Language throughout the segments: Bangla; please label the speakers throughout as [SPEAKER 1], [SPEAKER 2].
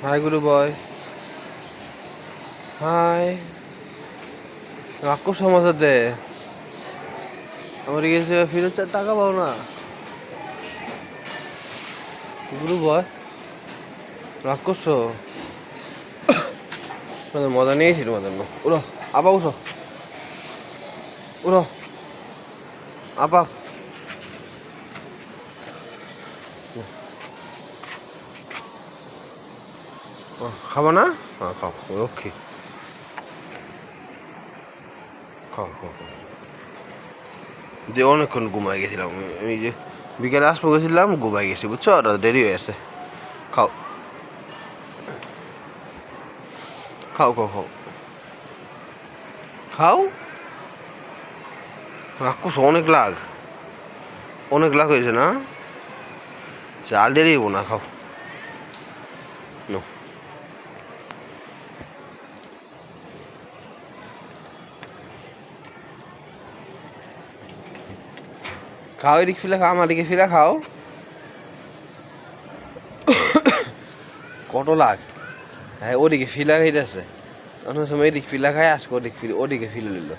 [SPEAKER 1] হাই গুরু বয় হাই রাক্ষস সমাজে আমার গেছে ফেরত চার টাকা পাও না গুরু বয় রাক্ষস তোমাদের মজা নিয়েছি তোমাদের উড়ো আপা উঠো উড়ো আপা খাব না? হ্যাঁ খাও লক্ষ্মী খাও খাও খাও। যে অনেকক্ষণ ঘুমাই গেছিলাম আমি যে বিকেলে আসব গেছিলাম ঘুমাই গেছি, বুঝছ? আর দেরি হয়ে আছে খাও। খাও খাও খাও। খাও? রাক্ষস, অনেক লাগ। অনেক লাগ হয়েছে না? চাল দেরি না, খাও। নো। খাও, এদিক ফিলে খাও দিকে ফিলে খাও। কত লাখ হ্যাঁ ওদিকে ফিলা খাইতেছে অন্য সময় এদিক ফিলা খায় আজকে ওদিক ফিলে ওদিকে ফিলে নিল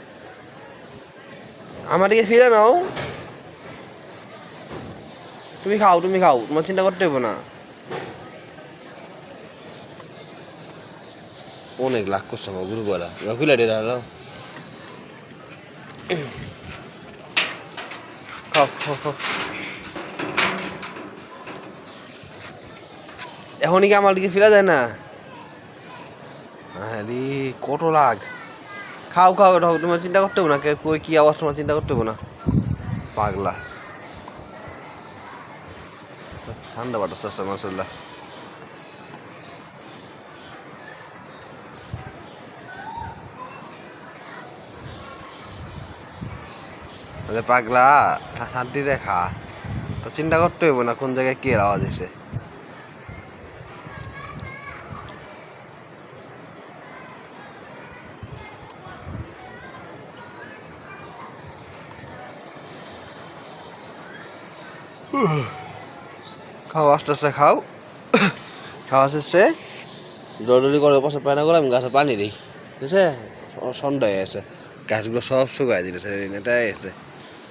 [SPEAKER 1] আমার দিকে ফিরে নাও। তুমি খাও তুমি খাও, তোমার চিন্তা করতে হবে না। অনেক লাখ করছে আমার গুরু বলা রকিলা ডেরা এখনই কি আমার দিকে ফিরা যায় না? আরে, কত লাগ খাও খাও ঢক তোমার চিন্তা করতে না কই কি আওয়াজ তোমার চিন্তা করতে না। পাগলা। ঠান্ডা বাটা আছে মাসাল্লাহ আরে পাগলা শান্তি দেখা। তো চিন্তা করতে হইব না কোন জায়গায় কে আওয়াজ এসে। খাও, আস্তে আস্তে খাও। খাওয়া শেষে জলদি করে পাশে পায়না করে আমি গাছে পানি দিই ঠিক আছে? সন্ধ্যা হয়ে আছে গাছগুলো সব শুকাই সেদিন এটাই এসে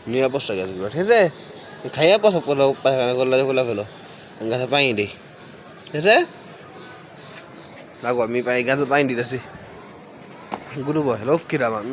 [SPEAKER 1] নিয়ে বসে গাছগুলো ঠিক আছে? খাইয়া পছন্দ করল পায়খানা করলে খোলা ফেলো। গাছে পানি দিই। ঠিক আছে? লাগো, আমি পাই, গাছে পানি দিতেছি। গুরু বয়, লক্ষ্মীর আমার